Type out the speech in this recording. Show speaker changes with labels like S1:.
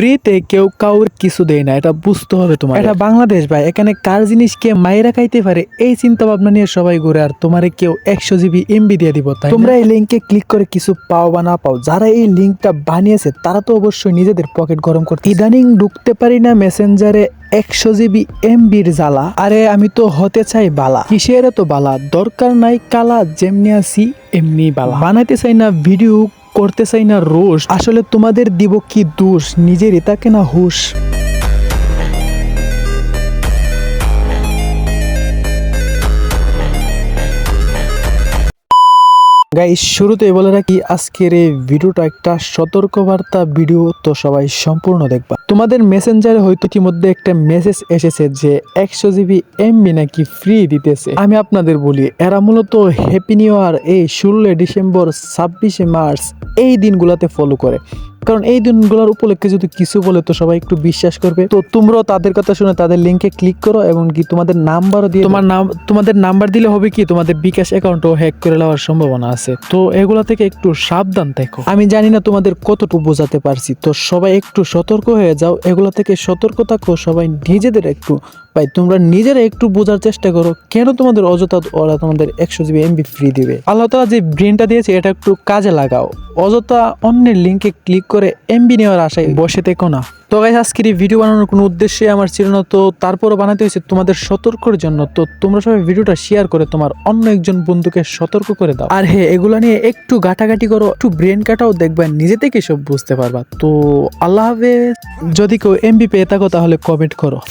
S1: ফ্রিতে কেউ কাউর কিছু দেয় না এটা বুঝতে হবে তোমার এটা বাংলাদেশ ভাই এখানে কার জিনিস কে মায়েরা খাইতে পারে এই চিন্তা ভাবনা নিয়ে সবাই ঘুরে আর তোমারে কেউ একশো জিবি এমবি দিয়ে দিব তাই তোমরা এই লিঙ্কে ক্লিক করে কিছু পাও বা না পাও যারা এই লিঙ্কটা বানিয়েছে তারা তো অবশ্যই নিজেদের পকেট গরম করতে ইদানিং ঢুকতে পারি না মেসেঞ্জারে একশো জিবি এমবির জ্বালা। আরে আমি তো হতে চাই বালা। কিসের তো বালা? দরকার নাই কালা যেমনি আছি এমনি বালা। বানাইতে চাই না ভিডিও করতে চাই না রোষ, আসলে তোমাদের দিব কি দোষ? নিজের এটাকে না হুশ? গাইস শুরুতে বলে রাখি, আজকের এই ভিডিওটা একটা সতর্কবার্তা ভিডিও, তো সবাই সম্পূর্ণ দেখবা। তোমাদের মেসেঞ্জারে হয়তো ইতিমধ্যে একটা মেসেজ এসেছে যে একশো জিবি এমবি নাকি ফ্রি দিতেছে। আমি আপনাদের বলি, এরা মূলত হ্যাপি নিউ ইয়ার এই ষোলোই ডিসেম্বর ছাব্বিশে মার্চ এই দিনগুলোতে ফলো করে। কারণ এই দিনগুলোর উপলক্ষে যদি কিছু বলে তো সবাই একটু বিশ্বাস করবে। তো তোমরাও তাদের কথা শুনে তাদের লিঙ্কে ক্লিক করো এবং কি তোমাদের নাম্বারও দিয়ে তোমার নাম তোমাদের নাম্বার দিলে হবে কি? তোমাদের বিকাশ অ্যাকাউন্টও হ্যাক করে নেওয়ার সম্ভাবনা আছে। তো এগুলা থেকে একটু সাবধান থেকো। আমি জানি না তোমাদের কতটুকু বোঝাতে পারছি তো সবাই একটু সতর্ক হয়ে যাও। এগুলা থেকে সতর্ক থাকো সবাই নিজেদের একটু ভাই, তোমরা নিজেরা একটু বোঝার চেষ্টা করো, কেন তোমাদের অযথা ওরা তোমাদের একশো জিবি এমবি ফ্রি দিবে? আল্লাহ তালা যে ব্রেনটা দিয়েছে, এটা একটু কাজে লাগাও। অযথা অন্যের লিঙ্কে ক্লিক করে এমবি নেওয়ার আশায় বসে থেকো না। তো গাইস আজকের এই ভিডিও বানানোর কোনো উদ্দেশ্যে আমার ছিল না, তো তারপরও বানাতে হয়েছে তোমাদের সতর্কর জন্য। তো তোমরা সবাই ভিডিওটা শেয়ার করে তোমার অন্য একজন বন্ধুকে সতর্ক করে দাও। আর হ্যাঁ এগুলো নিয়ে একটু ঘাটাঘাটি করো, একটু ব্রেন কাটাও, দেখবে নিজে থেকে সব বুঝতে পারবা। তো আল্লাহ হাফেজ। যদি কেউ এমবি পেয়ে থাকো, তাহলে কমেন্ট করো।